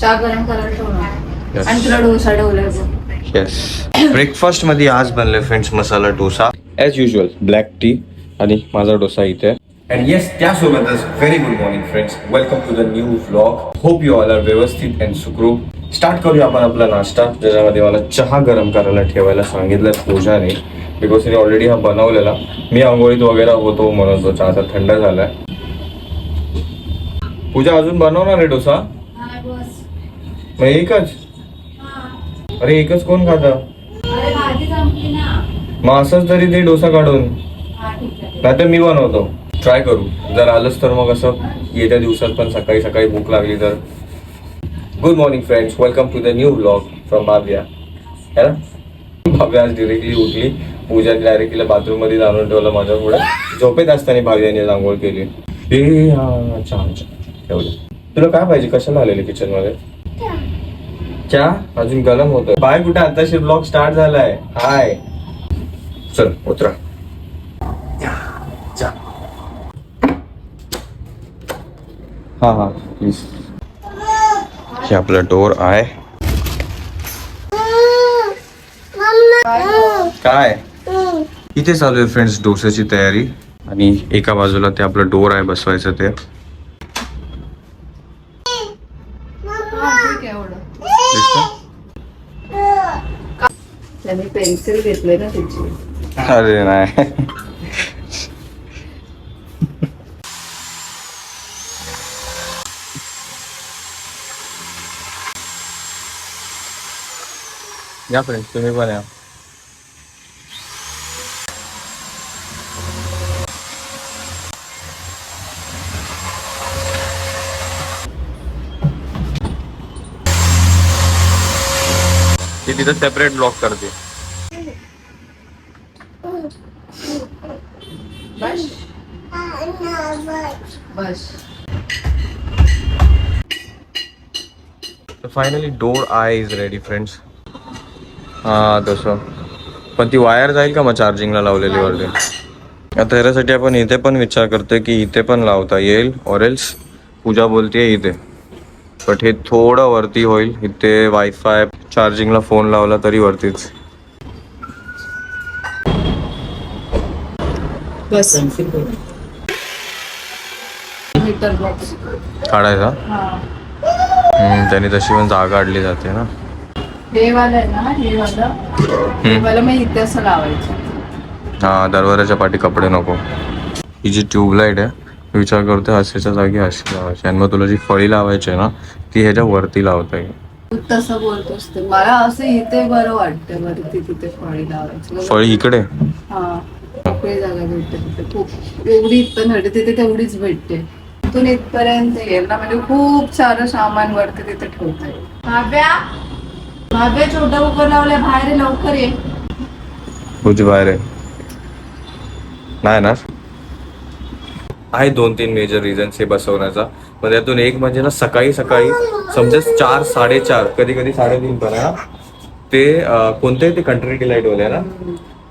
चहा गरम करायला ठेवणार. Yes. आणि तुला डोसा ठेवलाय बघ. येस ब्रेकफास्टमध्ये आज बनले friends masala dosa. As usual black tea आणि माझा डोसा इथे. अँड येस त्यासोबतच very good morning friends welcome to the new vlog hope you all are व्यवस्थित अँड सुखरूप. स्टार्ट करूया आपण आपला नाश्ता. ज्याच्यामध्ये मला चहा गरम करायला ठेवायला सांगितलं पूजाने. बिकॉज तिने ऑलरेडी हा बनवलेला. मी आंघोळीत वगैरे होतो म्हणून तो चहा आता थंड झालाय. पूजा अजून बनवणार आहे डोसा? मग एकच? अरे एकच कोण खातं? मग असंच तरी ते डोसा काढून. नाहीतर मी बनवतो. ट्राय करू. जर आलंच तर मग असं येत्या दिवसात पण सकाळी सकाळी भूक लागली तर. Good morning friends welcome to the new blog from Bhavya है ना? भाव्या आज डिरेक्टली उठली. पूजा डायरेक्टली बाथरूममध्ये आणून ठेवलं माझ्या पुढे झोपेत असताना भाव्याने आंघोळ केली. ए हा छान छान. ठेवलं तुला काय पाहिजे? कशाला आलेले किचनमध्ये? क्या अजून गरम होत बाय कुठे? आताशी ब्लॉग स्टार्ट झालाय. हाय चल उतरा. हा हा. प्लीज हे आपलं डोर आहे. काय? इथे चालू आहे फ्रेंड्स डोस्याची तयारी. आणि एका बाजूला ते आपलं डोर आहे बसवायचं ते हा, ठीक आहे एवढं. पेन्सिल घेतले ना अरे नाही. या फ्रेंड्स तुम्ही पण या. ती तिथं सेपरेट ब्लॉक करते. बस. बस. तर finally door I is ready friends हा तसं. पण ती वायर जाईल का मग चार्जिंगला लावलेली वरती? आता ह्याच्यासाठी आपण इथे पण विचार करतोय की इथे पण लावता येईल ऑरेल्स पूजा बोलतेय इथे. बट हे थोडं वरती होईल. इथे वायफाय चार्जिंगला फोन लावला तरी वरतीच. बस. मीटर बॉक्स काढायचा? हा. हम्म, त्याने तशी पण जागा अडली जाते ना. हे वाला आहे ना हे वाला. हे वाला मग इथे असं लावायचं. हा दरवाजाच्या पाठी कपडे नको. ही जी ट्यूबलाईट आहे विचार करतोय अशाच्या जागी अशी लावायची. आणि मग तुला जी फळी लावायची आहे ना ती ह्याच्या वरती लावता येईल तू तसं बोलतोस ते. मला असं इथे बरं वाटतं वरती तिथे फळी लावायची. फळी इकडे? हा. मोकळी जागा भेटते तिथे. खूप. एवढी इथं भेटते तिथे तेवढीच भेटते. इथून इथपर्यंत येईल ना म्हणजे खूप सारं सामान वरती तिथे ठेवता येईल भाव्या भाव्या छोटा कुकर लावलाय बाहेर ये, लवकर ये. तुझी बाहेर आहे नाही ना? आहे दोन तीन मेजर रिझन्स हे बसवण्याचा. पण त्यातून एक म्हणजे ना सकाळी सकाळी समजा चार साडेचार कधी कधी साडेतीन पण आहे ना ते कोणतेही कोणते ते कंट्री डिलाईट वाले ना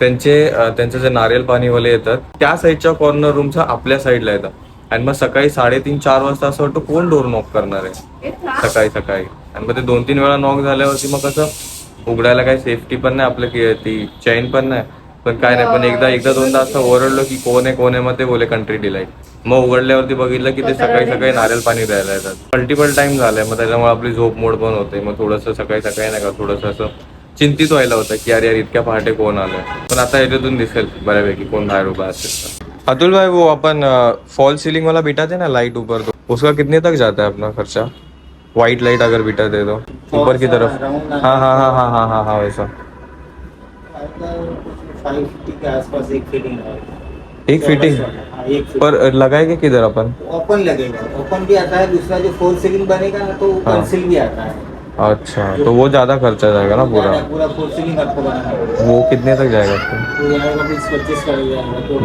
त्यांचे त्यांचे त्यांचं जे नारियल पाणीवाले येतात त्या साईडच्या कॉर्नर रूमचा आपल्या साईडला येतात. आणि मग सकाळी साडेतीन चार वाजता असं वाटतं कोण डोर नॉक करणार आहे? सकाळी सकाळी. आणि मग ते दोन तीन वेळा नॉक झाल्यावरती मग कसं उघडायला काही सेफ्टी पण नाही आपलं की ती चैन पण नाही. पण काय नाही पण एकदा एकदा दोनदा असं ओरडलो की कोण आहे कोण आहे मग ते बोले कंट्री डिलाईट मग उघडल्यावरती बघितलं की ते सकाळी सकाळी नारियल पाणी द्यायला येतात. मल्टिपल टाइम झालाय मग त्याच्यामुळे आपली झोप मोड पण होते. मग थोडंसं सकाळी सकाळी नाही का थोडंसं असं चिंतित व्हायला होतं की यार यार इतक्या पहाटे कोण आलंय पण आता याच्यातून दिसेल बऱ्यापैकी कोण बाहेर उभा असेल अतुल भाई वो अपन फॉल सीलिंग वाला बिठाते ना लाइट ऊपर तो? उसका कितने तक जाता है अपना खर्चा? व्हाइट लाइट अगर बिठा दे तो? ऊपर की तरफ? हाँ हाँ हाँ हाँ हाँ हाँ हाँ वैसा। एक फिटिंग है हाँ। पर लगाएंगे किधर अपन? ओपन लगेगा। ओपन भी आता है दूसरा जो फोर सीलिंग बनेगा ना तो हाँ। कंसील भी आता है। अच्छा तो वो ज्यादा खर्चा जाएगा ना पूरा? पूरा फोर सीलिंग आपको बनाना वो कितने तक जाएगा? तो जाएगा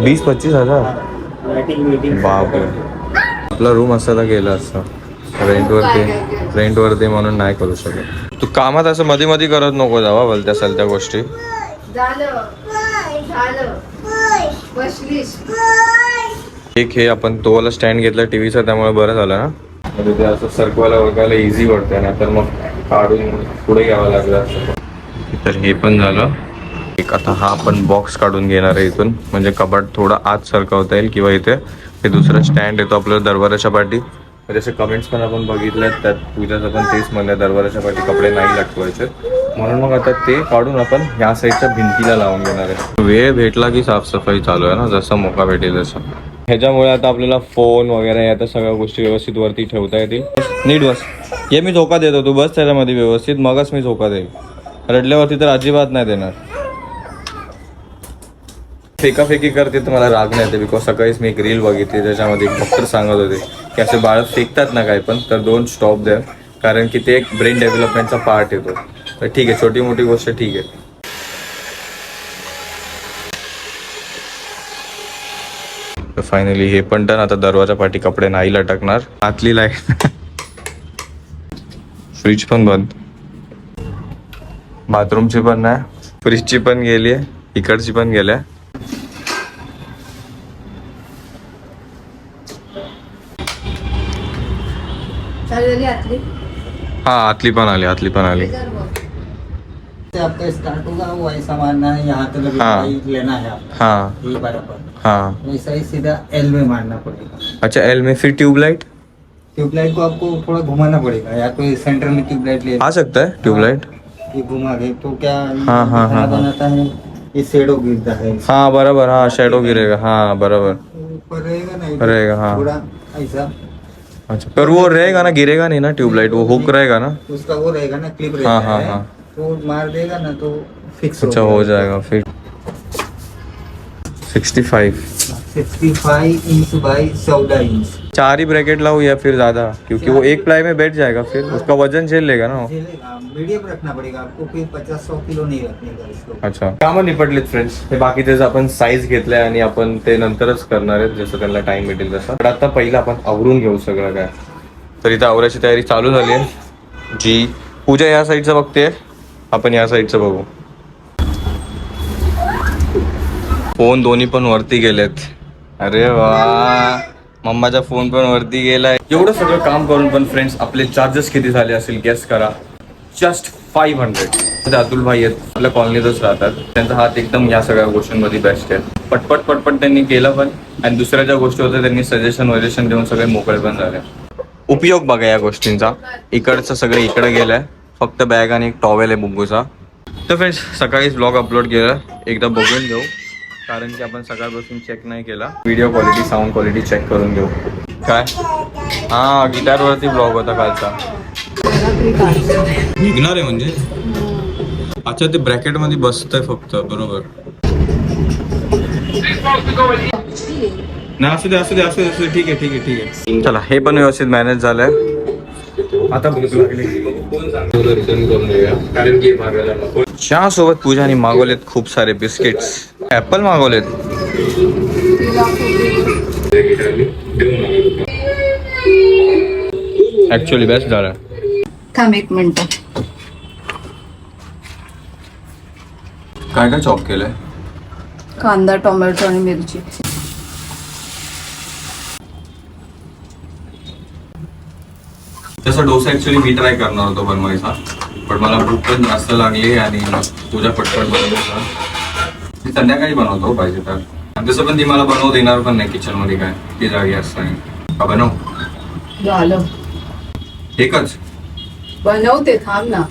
बीस पच्चीस हजार? मीटिंग बापरे आपला रूम असता तर गेला असता रेंटवरती रेंटवरती म्हणून नाही करू शकत. तू कामात असं मध्ये मध्ये करत नको जावा भलत्या सलत्या गोष्टी. झालं. झालं. बसलीस एक हे आपण तो वाला स्टँड घेतला टीव्हीचा त्यामुळे बरं झालं ना. म्हणजे ते असं सरकवायला वगैरे इझी पडतं नाही तर मग काढून पुढे घ्यावं लागलं असं तर हे पण झालं. एक आता हा आपण बॉक्स काढून घेणार आहे इथून. म्हणजे कपाट थोडं आत सरकवता येईल किंवा इथे. हे दुसरं स्टँड येतो आपल्याला दरबाराच्या पाठी. म्हणजे असे कमेंट्स पण आपण बघितल्यात त्यात पूजाचं पण तेच म्हणलं दरबाराच्या पाठी कपडे नाही लटकवायचे. म्हणून मग आता ते काढून आपण ह्या साईडच्या भिंतीला लावून घेणार आहे. वेळ भेटला की साफसफाई चालू आहे ना जसं मोका भेटेल तसं. ह्याच्यामुळे आता आपल्याला फोन वगैरे आता सगळ्या गोष्टी व्यवस्थित वरती ठेवता येतील. नीट बस. हे मी धोका देतो तू बस त्याच्यामध्ये व्यवस्थित मगच मी धोका देईल. रडल्यावरती तर अजिबात नाही देणार. फेकाफेकी करते तर मला राग नाही येते बिकॉज सकाळीच मी एक रील बघितली त्याच्यामध्ये डॉक्टर सांगत होते की असे बाळ फेकतात ना काय पण तर दोन स्टॉप द्या कारण की ते एक ब्रेन डेव्हलपमेंटचा पार्ट येतो. तर ठीक आहे छोटी मोठी गोष्ट ठीक आहे. फायनली हे पण डन आता दरवाजा पाठी कपडे नाही लटकणार आतली लाइट फ्रीज पण बंद. बाथरूमची पण नाही. फ्रीजची पण गेली आहे. इकडची पण गेल्या. चालू झाली आतली? हा आतली पण आली आतली पण आली. से आपका स्टार्ट होगा वैसा मारना है यहाँ तक हाँ। लेना है आप हाँ। ये बराबर। हाँ। ही सीधा एल में मारना पड़ेगा। अच्छा एल में फिर ट्यूबलाइट ट्यूबलाइट को आपको थोड़ा घुमाना पड़ेगा या कोई सेंटर में ट्यूबलाइट ले आ सकता है ट्यूबलाइट ये घुमा के तो क्या हाँ, हाँ, हाँ। बनाता है? ये शेडो गिरता है। हाँ बराबर हाँ शेडो गिरेगा हाँ बराबर। रहेगा रहेगा, हाँ। थोड़ा ऐसा। अच्छा पर वो रहेगा ना गिरेगा नहीं ना ट्यूबलाइट वो हुक रहेगा ना? उसका वो रहेगा ना क्लिप रहता हाँ, हाँ, है। हाँ। तो मार देगा ना तो फिक्स अच्छा हो जाएगा फिर। Sixty five. Sixty five inch by चौदह इंच। चार ही ब्रैकेट लाओ या फिर ज़्यादा? क्योंकि वो एक प्लाई में बैठ जाएगा फिर। उसका वज़न झेल लेगा ना मीडियम रखना पड़ेगा आपको फिर पचास सौ किलो नहीं रखने का इसको। अच्छा। कामं निपटलीत फ्रेंड्स हे बाकीचे आपण साईज घेतलंय आणि आपण ते नंतरच करणार आहेत जसं त्यांना टाइम भेटेल तसं. पण आता पहिलं आपण आवरून घेऊ सगळं काय. तर इथं आवराची तयारी चालू झाली आहे. जी पूजा या साईडचं बघते आपण या साईडचं बघू. फोन दोन्ही पण वरती गेलेत. अरे वा. मम्माचा फोन पण वरती गेलाय. एवढं सगळं काम करून पण फ्रेंड्स आपले चार्जेस किती झाले असेल गेस करा. जस्ट फाईव्ह हंड्रेड अतुल भाई आहेत आपल्या कॉलनीतच राहतात. त्यांचा हात एकदम या सगळ्या गोष्टींमध्ये बेस्ट आहे. पटपट पटपट त्यांनी केलं पण. आणि दुसऱ्या ज्या गोष्टी होत्या त्यांनी सजेशन वजेशन देऊन सगळे मोकळे पण झाले. उपयोग बघा या गोष्टींचा. इकडचं सगळं इकडे गेलंय. फक्त बॅग आणि एक टॉवेल आहे बुंगूचा. तर फ्रेंड्स सकाळीच ब्लॉग अपलोड केला. एकदा बघून घेऊ. कारण की आपण सकाळपासून चेक नाही केला. Video quality sound quality check करून घेऊ. काय? हा गिटारवरती ब्लॉग होता कालचा. निघणार आहे म्हणजे? अच्छा ते ब्रॅकेटमध्ये बसतंय फक्त. बरोबर. नाही असू दे असू दे असू दे असू दे. ठीक आहे ठीक आहे ठीक आहे. चला हे पण व्यवस्थित मॅनेज झालंय. आता भूक लागली. करून देऊया कारण की मागायला नको. चहा सोबत पूजाने मागवलेत खूप सारे बिस्किट्स. ऍपल मागवलेत. ऍक्च्युअली बेस्ट झालं. थांब एक मिनिट. काय काय चॉप केलंय? कांदा टोमॅटो आणि मिरची. तसा डोसा ऍक्च्युली मी ट्राय करणार होतो बनवायचा. पण मला भूक पण जास्त लागली आणि पूजा पटपट बनवतो मी संध्याकाळी बनवतो पाहिजे तर. आणि तसं पण ती मला बनवू देणार पण नाही किचनमध्ये काय. ती जागी असताना का बनव. झालं. एकच. बनवते थांब ना.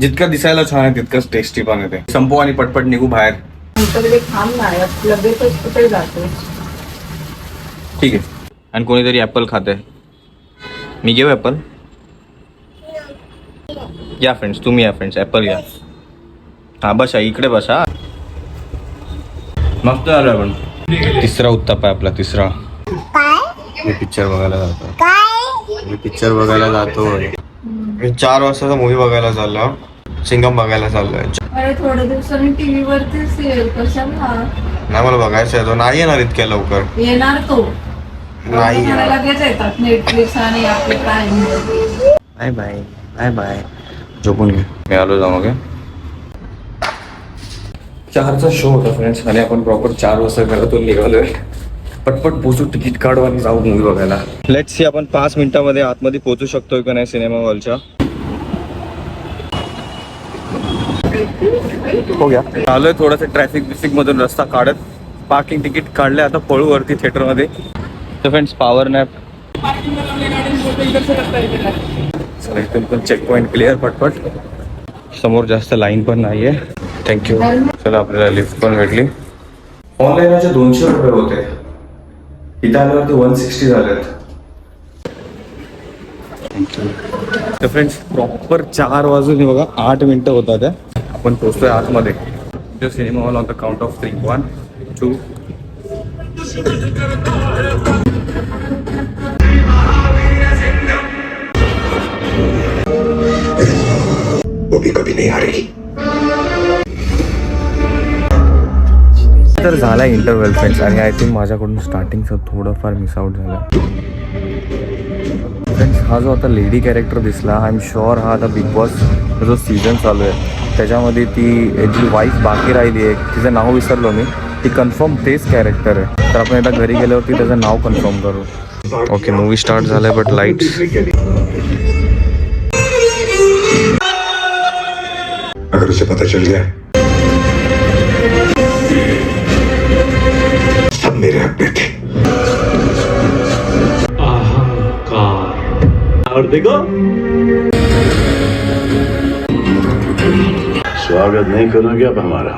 जितकं दिसायला छान आहे तितकंच टेस्टी पण येते संपू आणि पटपट निघू बाहेर. लगेचच कुठे जाते. ठीक आहे. आणि कोणीतरी ऍपल खाते मी घेऊ ऍपल या फ्रेंड्स तुम्ही या फ्रेंड्स ऍपल घ्या. हा बसा इकडे बसा. मस्त आलो आपण. तिसरा उत्ताप आहे आपला तिसरा. मी पिक्चर बघायला जातो मी पिक्चर बघायला जातोय. मी चार वाजताचा मूवी बघायला चाललो. सिंगम बघायला चाललोय. अरे थोड्या दिवसांनी टीव्ही कशाला? नाही मला बघायचं आहे. तो नाही येणार इतक्या लवकर. येणार तो. नाही येणार. लगेच येतात नेटफ्लिक्स आणि आपले prime bye bye bye bye. झोपून घे. मी आलो जाऊ मग चारचा शो होता फ्रेंड्स आणि आपण प्रॉपर चार वाजता घरातून निघालोय. पटपट पोचू तिकीट काढू आणि जाऊ मूवी बघायला. लेट सी आपण पाच मिनिटामध्ये आतमध्ये पोहोचू शकतोय का नाही सिनेमा हॉलच्या हो गया आलोय थोडंसं ट्रॅफिक बिफिक मधून रस्ता काढत. पार्किंग तिकीट काढले आता पळू वरती थिएटरमध्ये तर फ्रेंड्स पॉवर नॅप पण चेक पॉईंट क्लिअर पटपट. समोर जास्त लाईन पण नाहीये. थँक्यू चला आपल्याला लिफ्ट पण भेटली. ऑनलाईन दोनशे रुपये होते. इथं आल्यावरती वन सिक्स्टी झालेत तर फ्रेंड्स प्रॉपर चार वाजून हे बघा आठ मिनिटं होतात त्या आपण पोहोचतोय आतमध्ये. जो cinema hall on the count of three one two वो भी कभी नहीं हारेगी। तर झाला इंटरव्हल फ्रेंड्स आणि आय थिंक माझ्याकडून स्टार्टिंगचं थोडंफार मिस आउट झालं. फ्रेंड्स हा जो आता लेडी कॅरेक्टर दिसला आय एम शुअर हा आता बिग बॉस जो सीझन चालू आहे त्याच्यामध्ये ती जी वाईफ बाकी राहिली आहे तिचं नाव विसरलो मी. ती कन्फर्म तेच कॅरेक्टर आहे. तर आपण एकदा घरी गेल्यावरती त्याचं नाव कन्फर्म करू. ओके मूवी स्टार्ट झालाय बट लाइट अगर उसे पता चल गया। और देखो स्वागत नहीं करोगे अब हमारा।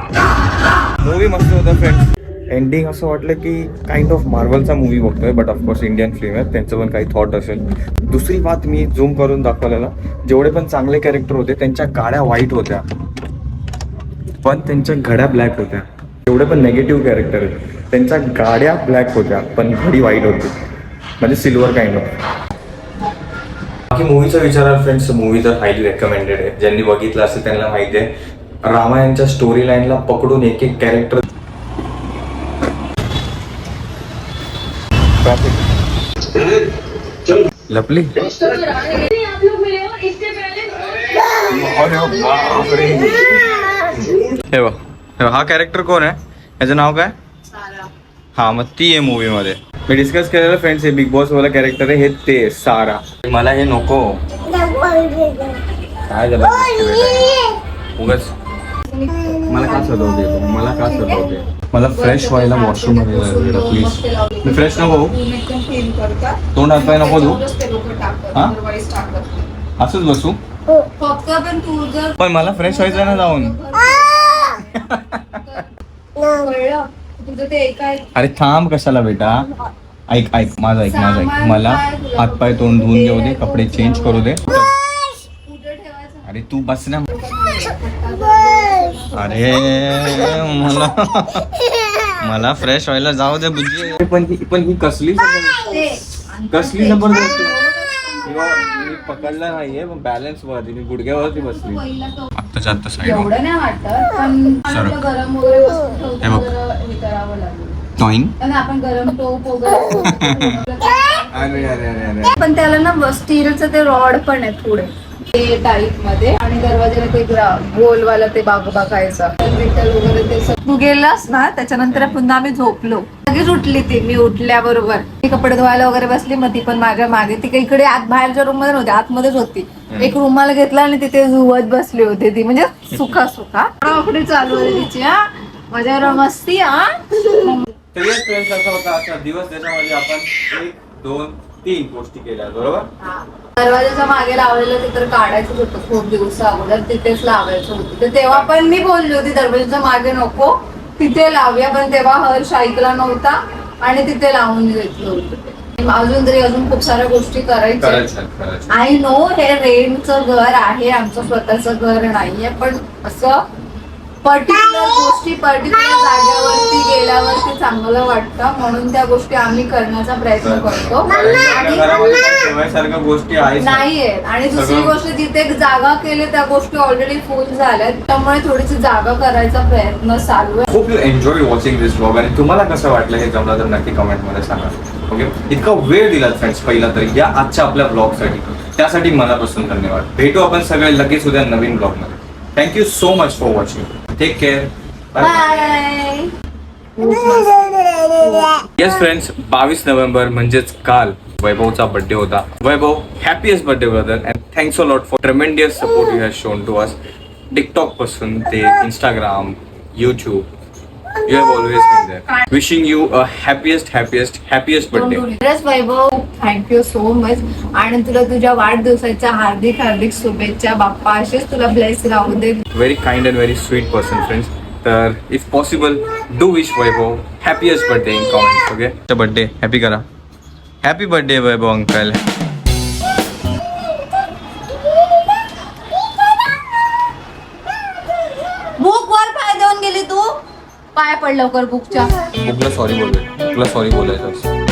मूवी मस्त होता फ्रेंड्स एंडिंग असं वाटलं की काइंड ऑफ मार्वलचा मूवी बघतोय but of course Indian film आहे. त्यांचं पण काही थॉट असेल. दुसरी बात मी झूम करून दाखवलेला. जेवढे पण चांगले कॅरेक्टर होते त्यांच्या गाड्या वाईट होत्या. पण त्यांच्या घड्या ब्लॅक होत्या. जेवढे पण नेगेटिव्ह कॅरेक्टर आहेत त्यांच्या गाड्या ब्लॅक होत्या पण घडी वाईट होती. म्हणजे सिल्वर काइंड ऑफ बाकी मूवीचा विचाराल फ्रेंड्स मूवी तर हायली रेकमेंडेड आहे. ज्यांनी बघितलं असेल त्यांना माहिती आहे. रामायणच्या स्टोरी लाईनला पकडून एक एक कॅरेक्टर लपली? हे बघ, हा कॅरेक्टर कोण आहे? याचं नाव काय? हा मग ती आहे मूवी मध्ये. मी डिस्कस केलेलं फ्रेंड्स हे बिग बॉस वाला कॅरेक्टर आहे हे ते सारा मला हे नको. काय झालं. उगाच. मला का सजवते तू? मला का सजवते मला फ्रेश व्हायला वॉशरूममध्ये जायचं प्लीज मी फ्रेश नको होऊ? तोंड हात पाय नको धू. हा? असंच बसू? फक्त पण तू जर पण मला फ्रेश व्हायचं ना जाऊन. कळलं? अरे थांब कशाला बेटा? ऐक ऐक माझं ऐक माझं ऐक. मला हातपाय तोंड धुवून घेऊ दे कपडे चेंज करू दे. अरे तू बस ना. अरे मला मला फ्रेश व्हायला जाऊ दे बुद्धी पण ही पण ही कसली? कसली जबरदस्ती? मी पकडला नाहीये बॅलन्स वरती मी गुडघ्यावरती बसली. आत्ताच्या आत्ता साईड एवढं नाही वाटत पण. आपलं गरम वगैरे वस्तू हे. ठेवतो हे करावं लागेल. टॉईंग? आणि आपण गरम टोप वगैरे पण त्याला ना स्टीलचं ते रॉड पण आहे पुढे. ते टाईपमध्ये आणि दरवाजाला ते गोलवाला ते बाग बघायचं. विठ्ठल वगैरे ते तू गेलास ना त्याच्यानंतर पुन्हा आम्ही झोपलो. लगेच उठली ती मी उठल्याबरोबर. ती कपडे धुवायला वगैरे बसली मग ती पण माझ्या मागे. ती काही इकडे आत बाहेरच्या रूममध्ये नव्हती आतमध्येच होती. एक रुमाला घेतला आणि तिथे धुवत बसली होती ती. म्हणजे सुखा सुखा. आपली चालू आहे तिची हा. माझ्यावर मस्ती हा. तर येस फ्रेंड्स असा होता आजचा दिवस त्याच्यामध्ये आपण एक दोन तीन गोष्टी केल्या बरोबर? दरवाजाच्या मागे लावलेलं ते तर काढायचंच होतं. खूप दिवस अगोदर तिथेच लावायचं होतं. तर तेव्हा पण मी बोलली होती दरवाजाच्या मागे नको. तिथे लावूया पण तेव्हा हर्ष ऐकला नव्हता आणि तिथे लावून घेतलं होतं. अजून तरी अजून खूप साऱ्या गोष्टी करायच्या. करायचं करायचं आय नो हे रेंटचं घर आहे आमचं स्वतःचं घर नाहीये पण असं पर्टिक्युलर गोष्टी पर्टिक्युलर जागेवरती गेल्यावरती चांगलं वाटतं. म्हणून त्या गोष्टी आम्ही करण्याचा प्रयत्न करतो. ठेवायसारख्या गोष्टी आहेत. नाहीये आणि दुसरी गोष्ट जिथे जागा केली त्या गोष्टी ऑलरेडी फुल झाल्यात. त्यामुळे थोडीशी जागा करायचा प्रयत्न चालू आहे. खूप you enjoy watching this blog आणि तुम्हाला कसं वाटलं हे जमलं तर नक्की कमेंटमध्ये सांगा. ओके इतका वेळ दिला फ्रेंड्स पहिला तरी. या आजच्या आपल्या ब्लॉगसाठी त्यासाठी मनापासून धन्यवाद. भेटू आपण सगळे लगेच उद्या नवीन ब्लॉगमध्ये thank you so much for watching take care bye yes friends बावीस नोव्हेंबर म्हणजेच काल वैभवचा बर्थडे होता. Vaibhav happiest birthday brother and thanks a lot for tremendous support you has shown to us टिकटॉकपासून ते Instagram YouTube you have always been there wishing you a happiest happiest happiest birthday खरंच Vaibhav thank you so much आणि तुला तुझ्या वाढदिवसाच्या हार्दिक हार्दिक शुभेच्छा. बाप्पा असेच तुला bless राहू दे. Very kind and very sweet person friends तर if possible do wish Vaibhav happiest birthday in comments okay birthday happy करा हॅपी बर्थडे वैभव अंकल पड लवकर बुकच्या बुकला सॉरी बोल बुकला सॉरी बोलायचं